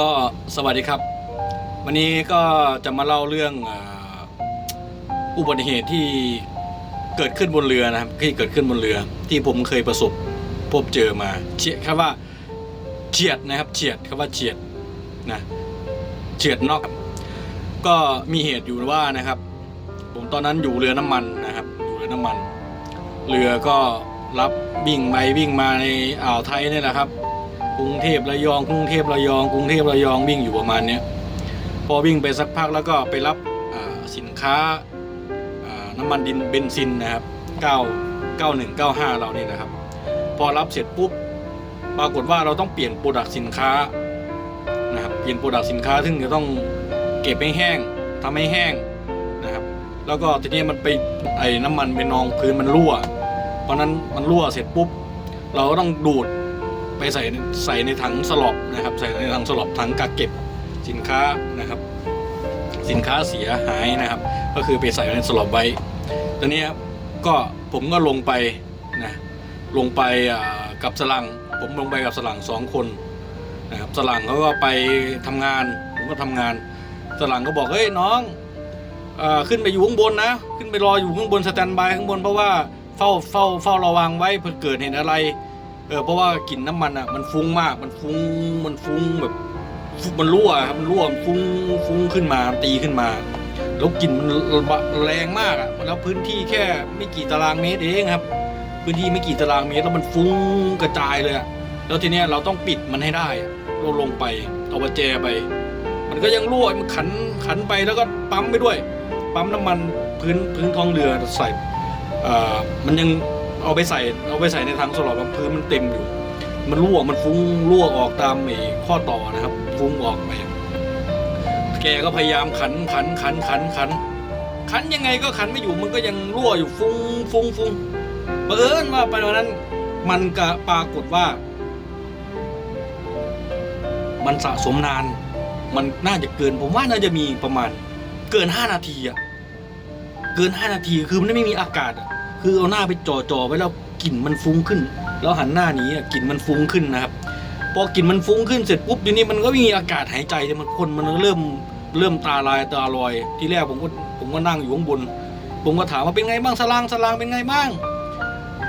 ก็สวัสดีครับ วันนี้ก็จะมาเล่าเรื่องอุบัติเหตุที่เกิดขึ้นบนเรือนะครับที่เกิดขึ้นบนเรือที่ผมเคยประสบพบเจอมาเฉียดคำว่าเฉียดนะครับเฉียดคำว่าเฉียดนะเฉียดนอก ก็มีเหตุอยู่ว่านะครับ ผมตอนนั้นอยู่เรือน้ำมันนะครับอยู่เรือน้ำมัน เรือก็รับวิ่งไปวิ่งมาในอ่าวไทยนี่แหละครับ กรุงเทพระยองกรุงเทพระยองกรุงเทพระยองวิ่งอยู่ประมาณเนี้ยพอวิ่งไปสักพักแล้วก็ไปรับสินค้าน้ำมันดินเบนซินนะครับ 9 91 95 เรานี่นะครับ พอรับเสร็จปุ๊บปรากฏว่าเราต้องเปลี่ยนโปรดักต์สินค้านะครับเปลี่ยนโปรดักต์สินค้าซึ่งจะต้องเก็บให้แห้งทำให้แห้งนะครับ แล้วก็ทีนี้มันไปไอ้น้ำมันไปนองพื้นมันรั่ว เพราะนั้นมันรั่วเสร็จปุ๊บ เราก็ต้องดูด ไปใส่ใส่ในถังสลอบนะครับ ใส่ในถังสลอบถังกักเก็บสินค้านะครับ สินค้าเสียหายนะครับ ก็คือไปใส่ในสลอบไว้ตอนนี้ก็ผมก็ลงไปนะลงไปกับสลัง ผมลงไปกับสลังสองคนนะครับสลังเขาก็ไปทำงานผมก็ทำงาน สลังก็บอกเฮ้ยน้องออขึ้นไปอยู่ข้างบนนะ ขึ้นไปรออยู่ข้างบนสแตนบายข้างบนเพราะว่าเฝ้าเฝ้าเฝ้าระวังไว้เผื่อเกิดเหตุอะไร เออเพราะว่ากลิ่นน้ำมันอะมันฟุ้งมากมันฟุ้งมันฟุ้งแบบมันรั่วครับมันรั่วมันฟุ้งฟุ้งขึ้นมาตีขึ้นมา แล้วกลิ่นมันแรงมากอะแล้วพื้นที่แค่ไม่กี่ตารางเมตรเองครับ พื้นที่ไม่กี่ตารางเมตรแล้วมันฟุ้งกระจายเลยอะแล้วทีเนี้ยเราต้องปิดมันให้ได้เราลงไปเอาประแจไป มันก็ยังรั่วมันขันขันไปแล้วก็ปั๊มไปด้วย ปั๊มน้ำมันพื้นพื้นท้องเรือใส่เอ่อมันยัง เอาไปใส่เอาไปใส่ในถังสลอดพื้นมันเต็มอยู่ มันรั่วมันฟุ้งรั่วออกตามไอ้ข้อต่อนะครับ ฟุ้งออกไปแกก็พยายามขันขันขันขันขันขันยังไงก็ขันไม่อยู่มันก็ยังรั่วอยู่ฟุ้งฟุ้งฟุ้งเปิญว่าไปวันนั้น มันก็ปรากฏว่า มันสะสมนาน มันน่าจะเกิน ผมว่าน่าจะมีประมาณ เกินห้านาทีอะเกินห้านาทีคือมันไม่มีอากาศอะ คือเอาหน้าไปจ่อจ่อๆไว้แล้วกลิ่นมันฟุ้งขึ้น แล้วหันหน้าหนีอะกลิ่นมันฟุ้งขึ้นนะครับ พอกลิ่นมันฟุ้งขึ้นเสร็จปุ๊บทีนี้มันก็มีอากาศหายใจมันคนมันเริ่มเริ่มตาลายตาลอย ทีแรกผมก็ผมก็นั่งอยู่ข้างบน ผมก็ถามว่าเป็นไงบ้างสลางสลางเป็นไงบ้าง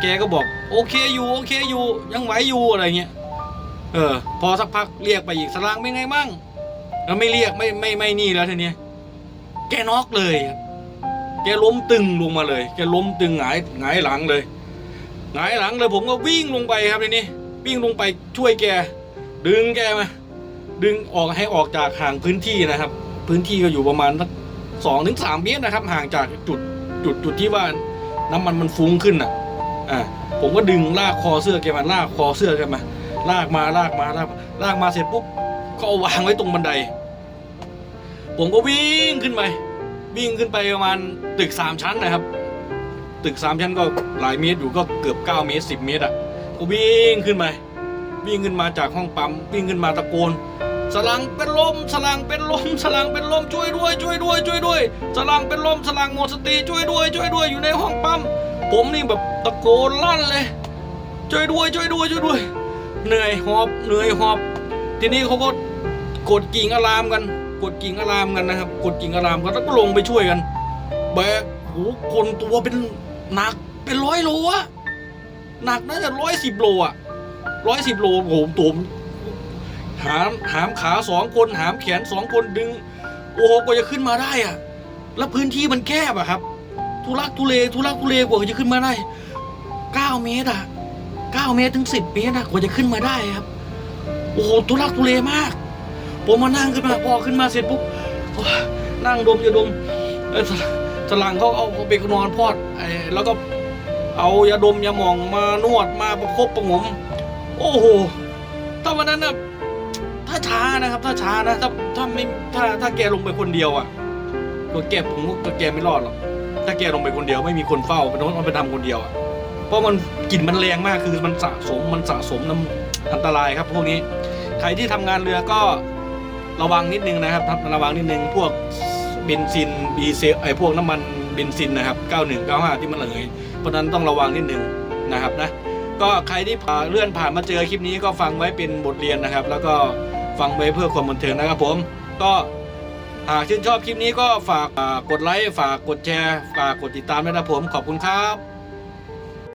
แกก็บอกโอเคอยู่โอเคอยู่ ยังไหวอยู่อะไรเงี้ยเออ พอสักพักเรียกไปอีกสลางเป็นไงบ้างแล้วไม่เรียกไม่ไม่ไม่นี่แล้วทีเนี้ยแกน็อกเลยครับ แกล้มตึงลงมาเลย แกล้มตึงหงายหงายหลังเลยหงายหลังเลยผมก็วิ่งลงไปครับทีนี้วิ่งลงไปช่วยแก ดึงแกมาดึงออกให้ออกจากห่างพื้นที่นะครับ พื้นที่ก็อยู่ประมาณสักสองถึงสามเมตรนะครับ ห่างจากจุดจุดจุดที่ว่าน้ำมันมันฟุ้งขึ้นอะอ่าผมก็ดึงลากคอเสื้อแกมาลากคอเสื้อแกมาลากมาลากมาลากมาลากมาเสร็จปุ๊บก็เอาวางไว้ตรงบันได ผมก็วิ่งขึ้นไป วิ่งขึ้นไปประมาณตึกสามชั้นนะครับ ตึกสามชั้นก็หลายเมตรอยู่ก็เกือบเก้าเมตรสิบเมตรอะก็วิ่งขึ้นไปวิ่งขึ้นมาจากห้องปั๊มวิ่งขึ้นมาตะโกนสลังเป็นลมสลังเป็นลมสลังเป็นลมช่วยด้วย ช่วยด้วย ช่วยด้วยสลังเป็นลมสลังหมดสติช่วยด้วย ช่วยด้วยอยู่ในห้องปั๊มผมนี่แบบตะโกนลั่นเลย ช่วยด้วย ช่วยด้วย ช่วยด้วย เหนื่อยหอบเหนื่อยหอบ ทีนี้เขาก็กดกิ่งอะลามกัน กดกิ่งอะลามกันนะครับ กดกิ่งอะลามกันแล้วก็ลงไปช่วยกัน แบกโหคนตัวเป็นหนักเป็นร้อยโลอะหนักน่าจะร้อยสิบโลอะร้อยสิบโลโอ้โหตัวผมหามหามขาสองคนหามแขนสองคนดึง โอ้โหกว่าจะขึ้นมาได้อะแล้วพื้นที่มันแคบอะครับทุลักทุเลทุลักทุเลกว่าจะขึ้นมาได้เก้าเมตรอะเก้าเมตรถึงสิบเมตรอะกว่าจะขึ้นมาได้ครับ โอ้โหทุลักทุเลมาก ผมมานั่งขึ้นมาพอขึ้นมาเสร็จปุ๊บนั่งดมยาดมสลังเขาเอาไปนอนพอดแล้วก็เอายาดมยาหมองมานวดมาประคบประหงม โอ้โหถ้าวันนั้นนะถ้าช้านะครับ ถ้าช้านะถ้าถ้าไม่ถ้าถ้าแกลงไปคนเดียวอะก็แกผมก็แกไม่รอดหรอกถ้าแกลงไปคนเดียวไม่มีคนเฝ้าเป็นต้องไปทำคนเดียวอะเพราะมันกลิ่นมันแรงมากคือมันสะสมมันสะสมน้ำอันตรายครับพวกนี้ใครที่ทำงานเรือก็ ระวังนิดนึงนะครับระวังนิดนึงพวกเบนซินดีเซลไอพวกน้ำมันเบนซินนะครับ 91 95 ที่มันระเหยเพราะนั้นต้องระวังนิดนึงนะครับนะก็ใครที่เลื่อนผ่านมาเจอคลิปนี้ก็ฟังไว้เป็นบทเรียนนะครับ แล้วก็ฟังไปเพื่อความบันเทิงนะครับผม ก็หากชื่นชอบคลิปนี้ก็ฝากกดไลค์ฝากกดแชร์ฝากกดติดตามด้วยนะครับผมขอบคุณครับ